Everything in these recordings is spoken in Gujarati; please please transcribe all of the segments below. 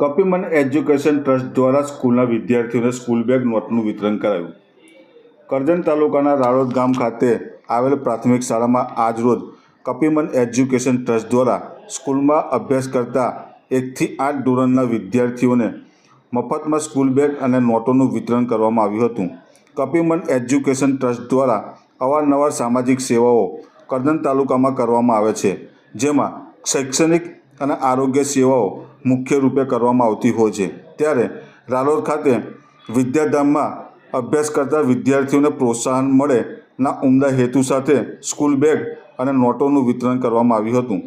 કપિમન એજ્યુકેશન ટ્રસ્ટ દ્વારા સ્કૂલના વિદ્યાર્થીઓને સ્કૂલ બેગ નોટનું વિતરણ કરાયું. કરજણ તાલુકાના રાળોદ ગામ ખાતે આવેલ પ્રાથમિક શાળામાં આજરોજ કપિમન એજ્યુકેશન ટ્રસ્ટ દ્વારા સ્કૂલમાં અભ્યાસ કરતા એકથી આઠ ધોરણના વિદ્યાર્થીઓને મફતમાં સ્કૂલ બેગ અને નોટોનું વિતરણ કરવામાં આવ્યું હતું. કપિમન એજ્યુકેશન ટ્રસ્ટ દ્વારા અવારનવાર સામાજિક સેવાઓ કરજણ તાલુકામાં કરવામાં આવે છે, જેમાં શૈક્ષણિક અને આરોગ્ય સેવાઓ મુખ્ય રૂપે કરવામાં આવતી હોય છે. ત્યારે રાલોદ ખાતે વિદ્યાધામમાં અભ્યાસ કરતા વિદ્યાર્થીઓને પ્રોત્સાહન મળે ના ઉમદા હેતુ સાથે સ્કૂલ બેગ અને નોટોનું વિતરણ કરવામાં આવ્યું હતું.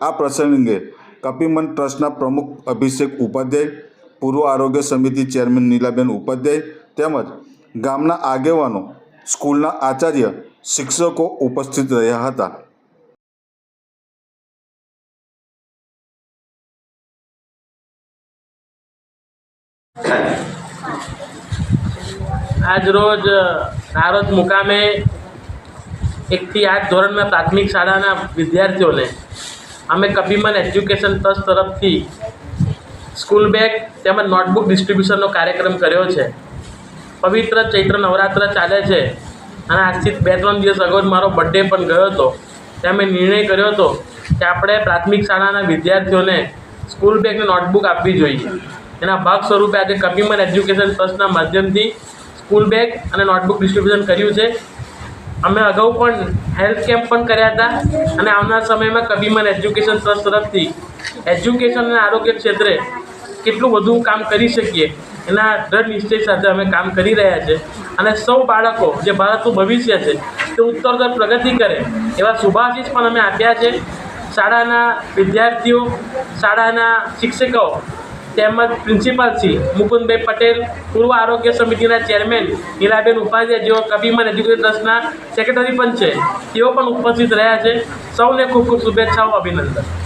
આ પ્રસંગે કપિમન ટ્રસ્ટના પ્રમુખ અભિષેક ઉપાધ્યાય, પૂર્વ આરોગ્ય સમિતિ ચેરમેન નીલાબેન ઉપાધ્યાય તેમજ ગામના આગેવાનો, સ્કૂલના આચાર્ય, શિક્ષકો ઉપસ્થિત રહ્યા હતા. આજ રોજ નારોદ મુકામે એકથી આઠ ધોરણના પ્રાથમિક શાળાના વિદ્યાર્થીઓને અમે કપિમન એજ્યુકેશન ટ્રસ્ટ તરફથી સ્કૂલ બેગ તેમજ નોટબુક ડિસ્ટ્રીબ્યુશનનો કાર્યક્રમ કર્યો છે. પવિત્ર ચૈત્ર નવરાત્ર ચાલે છે અને આજથી બે ત્રણ દિવસ અગાઉ મારો બર્થડે પણ ગયો હતો. ત્યાં મેં નિર્ણય કર્યો હતો કે આપણે પ્રાથમિક શાળાના વિદ્યાર્થીઓને સ્કૂલ બેગ અને નોટબુક આપવી જોઈએ. એના ભાગ સ્વરૂપે આજે કપિમન એજ્યુકેશન ટ્રસ્ટના માધ્યમથી સ્કૂલ બેગ અને નોટબુક ડિસ્ટ્રીબ્યુશન કર્યું છે. અમે અગાઉ પણ હેલ્થ કેમ્પ પણ કર્યા હતા અને આવનાર સમયમાં કબીમન એજ્યુકેશન ટ્રસ્ટ તરફથી એજ્યુકેશન અને આરોગ્ય ક્ષેત્રે કેટલું વધુ કામ કરી શકીએ એના દૃઢ નિશ્ચય સાથે અમે કામ કરી રહ્યા છે. અને સૌ બાળકો જે ભારતનું ભવિષ્ય છે તે ઉત્તરોત્તર પ્રગતિ કરે એવા શુભાશીષ પણ અમે આપ્યા છે. શાળાના વિદ્યાર્થીઓ, શાળાના શિક્ષકો તેમજ પ્રિન્સિપાલ શ્રી મુકુંદભાઈ પટેલ, પૂર્વ આરોગ્ય સમિતિના ચેરમેન નીલાબેન ઉપાધ્યાય જેઓ કબીમન એજ્યુકેશન ટ્રસ્ટના સેક્રેટરી પણ છે, તેઓ પણ ઉપસ્થિત રહ્યા છે. સૌને ખૂબ ખૂબ શુભેચ્છાઓ, અભિનંદન.